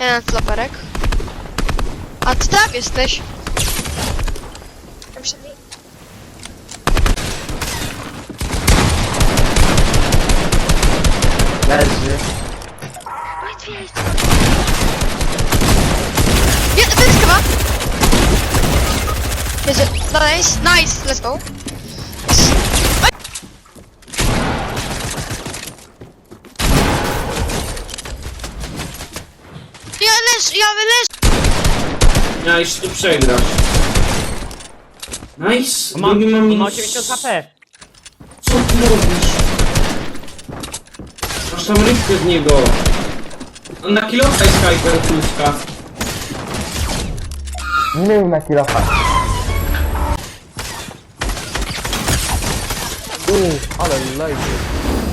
Jeden floperek. A ty tam jesteś? Leży. Je, to jest chyba. Jedzie, nice, nice, let's go. Ja leż, ja leż. Miałeś tu przegrać. Nice. On ma, Drugi ma on ma minus... 80 HP. Co ty robisz? Masz tam rybkę z niego. On na kilofaj Skyper pluska. Mył na kilofa. Uuu, ale lejdzie.